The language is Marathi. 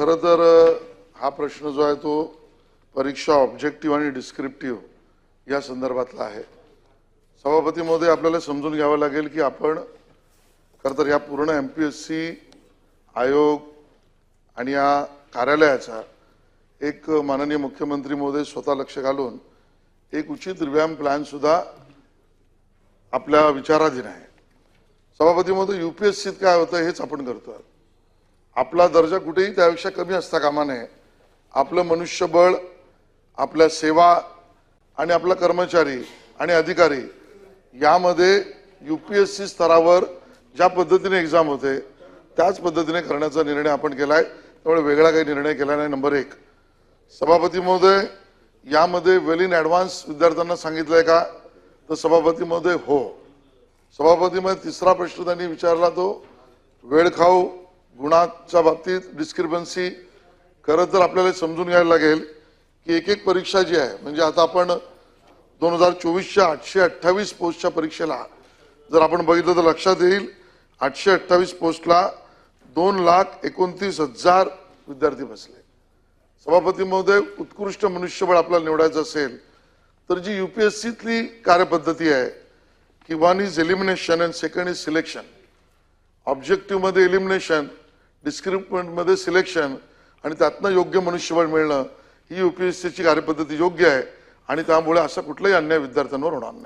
खरं तर हा प्रश्न जो आहे तो परीक्षा ऑब्जेक्टिव्ह आणि डिस्क्रिप्टिव्ह या संदर्भातला आहे. सभापती महोदय आपल्याला समजून घ्यावं लागेल की आपण खरं तर या पूर्ण एम पी एस सी आयोग आणि या कार्यालयाचा एक माननीय मुख्यमंत्री महोदय स्वतः लक्ष घालून एक उचित व्यायाम प्लॅनसुद्धा आपल्या विचाराधीन आहे. सभापती महोदय सीत काय होतं हेच आपण करतोय. आपला दर्जा कुठेही त्यापेक्षा कमी असता कामा नये. आपलं मनुष्यबळ आपल्या सेवा आणि आपला कर्मचारी आणि अधिकारी यामध्ये यू पी एस सी स्तरावर ज्या पद्धतीने एक्झाम होते त्याच पद्धतीने करण्याचा निर्णय आपण केला आहे त्यामुळे वेगळा काही निर्णय केला नाही. नंबर एक. सभापती महोदय यामध्ये वेल इन ॲडव्हान्स विद्यार्थ्यांना सांगितलंय का? तर सभापती महोदय हो. सभापतीमध्ये तिसरा प्रश्न त्यांनी विचारला तो. वेळखाऊ गुणाच्या बाबतीत डिस्क्रिपन्सी खरं तर आपल्याला समजून घ्यायला लागेल की एक एक परीक्षा जी आहे म्हणजे आता आपण दोन हजार चोवीसच्या आठशे अठ्ठावीस पोस्टच्या परीक्षेला जर आपण बघितलं तर लक्षात येईल आठशे अठ्ठावीस पोस्टला दोन लाख एकोणतीस हजार विद्यार्थी बसले. सभापती महोदय उत्कृष्ट मनुष्यबळ आपल्याला निवडायचं असेल तर जी यू पी एस सीतली कार्यपद्धती आहे की one is elimination and second is selection ऑब्जेक्टिव्हमध्ये elimination डिस्क्रिप्टमेंटमध्ये सिलेक्शन आणि त्यातनं योग्य मनुष्यबळ मिळणं ही युपीएससीची कार्यपद्धती योग्य आहे आणि त्यामुळे असा कुठलाही अन्याय विद्यार्थ्यांवर होणार नाही.